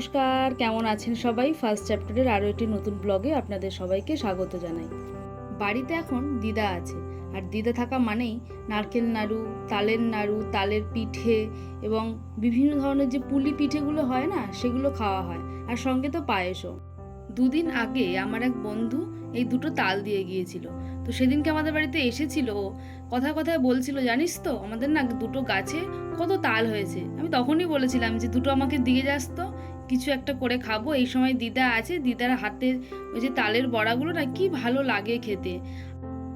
নমস্কার, কেমন আছেন সবাই? ফার্স্ট চ্যাপ্টারের আরও একটি নতুন ব্লগে আপনাদের সবাইকে স্বাগত জানাই। বাড়িতে এখন দিদা আছে, আর দিদা থাকা মানেই নারকেল নাড়ু, তালের নাড়ু, তালের পিঠে এবং বিভিন্ন ধরনের যে পুলি পিঠেগুলো হয় না, সেগুলো খাওয়া হয়। আর সঙ্গে তো পায়েসও। দুদিন আগে আমার এক বন্ধু এই দুটো তাল দিয়ে গিয়েছিল। তো সেদিনকে আমাদের বাড়িতে এসেছিল ও। কথায় কথায় বলছিল, জানিস তো, আমাদের না দুটো গাছে কত তাল হয়েছে। আমি তখনই বলেছিলাম যে, দুটো আমাকে দিয়ে যাস তো। কিছু একটা করে খাব। এই সময় দিদা আছে, দিদার হাতে ওই যে তালের বড়াগুলো না কি ভালো লাগে খেতে।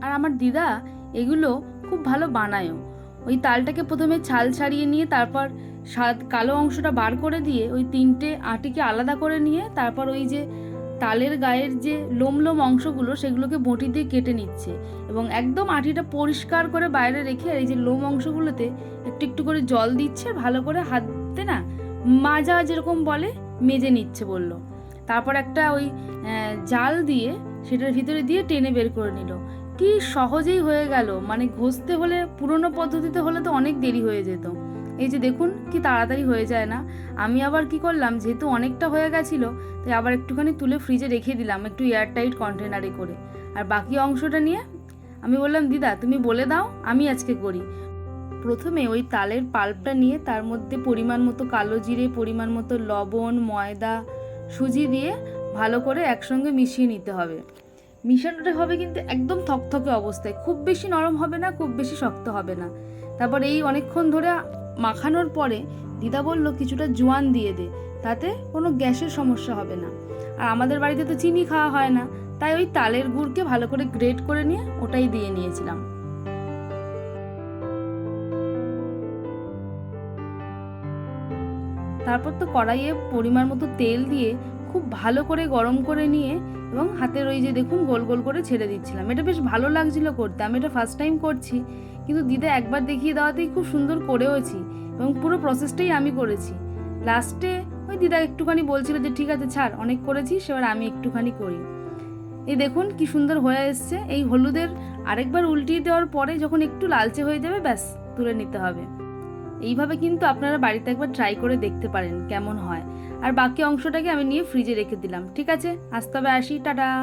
আর আমার দিদা এগুলো খুব ভালো বানায়ও। ওই তালটাকে প্রথমে ছাল ছাড়িয়ে নিয়ে তারপর সাদ কালো অংশটা বার করে দিয়ে ওই তিনটে আটিকে আলাদা করে নিয়ে তারপর ওই যে তালের গায়ের যে লোম লোম অংশগুলো সেগুলোকে বটি দিয়ে কেটে নিচ্ছে এবং একদম আটিটা পরিষ্কার করে বাইরে রেখে এই যে লোম অংশগুলোতে একটু একটু করে জল দিচ্ছে, ভালো করে হাতে না মাজা যেরকম বলে মেজে নিচ্ছে বলল। তারপর একটা ওই জাল দিয়ে সেটার ভিতরে দিয়ে টেনে বের করে নিল। কি সহজেই হয়ে গেল। মানে ঘষতে হলে, পুরনো পদ্ধতিতে হলে তো অনেক দেরি হয়ে যেত। এই যে দেখুন, কি তাড়াতাড়ি হয়ে যায় না। আমি আবার কি করলাম, যেহেতু অনেকটা হয়ে গেছিল, তাই আবার একটুখানি তুলে ফ্রিজে রেখে দিলাম একটু এয়ারটাইট কন্টেনারে করে। আর বাকি অংশটা নিয়ে, আমি বললাম, দিদা, তুমি বলে দাও, আমি আজকে করি। প্রথমে ওই তালের পাল্পটা নিয়ে তার মধ্যে পরিমাণ মতো কালো জিরে, পরিমাণ মতো লবণ, ময়দা, সুজি দিয়ে ভালো করে একসঙ্গে মিশিয়ে নিতে হবে। মিশানোটা হবে কিন্তু একদম থকথকে অবস্থায়। খুব বেশি নরম হবে না, খুব বেশি শক্ত হবে না। তারপর এই অনেকক্ষণ ধরে মাখানোর পরে দিদা বলল, কিছুটা জোয়ান দিয়ে দে, তাতে কোনো গ্যাসের সমস্যা হবে না। আর আমাদের বাড়িতে তো চিনি খাওয়া হয় না, তাই ওই তালের গুড়কে ভালো করে গ্রেট করে নিয়ে ওটাই দিয়ে নিয়েছিলাম। তারপর তো কড়াইয়ে পরিমাণ মতো তেল দিয়ে খুব ভালো করে গরম করে নিয়ে এবং হাতের ওই যে দেখুন গোল গোল করে ছেড়ে দিচ্ছিলাম। এটা বেশ ভালো লাগছিল করতে, আমি এটা ফার্স্ট টাইম করছি। কিন্তু দিদা একবার দেখিয়ে দেওয়াতেই খুব সুন্দর করেওছি এবং পুরো প্রসেসটাই আমি করেছি। লাস্টে ওই দিদা একটুখানি বলছিল যে, ঠিক আছে, ছাড়, অনেক করেছি সেবার আমি একটুখানি করি। এই দেখুন কি সুন্দর হয়ে এসছে। এই হলুদের আরেকবার উল্টিয়ে দেওয়ার পরে যখন একটু লালচে হয়ে যাবে, ব্যাস, তুলে নিতে হবে। এইভাবে কিন্তু আপনারা বাড়িতে একবার ট্রাই করে দেখতে পারেন কেমন হয়। আর বাকি অংশটাকে আমি নিয়ে ফ্রিজে রেখে দিলাম, ঠিক আছে? আজ তবে আসি, টাটা!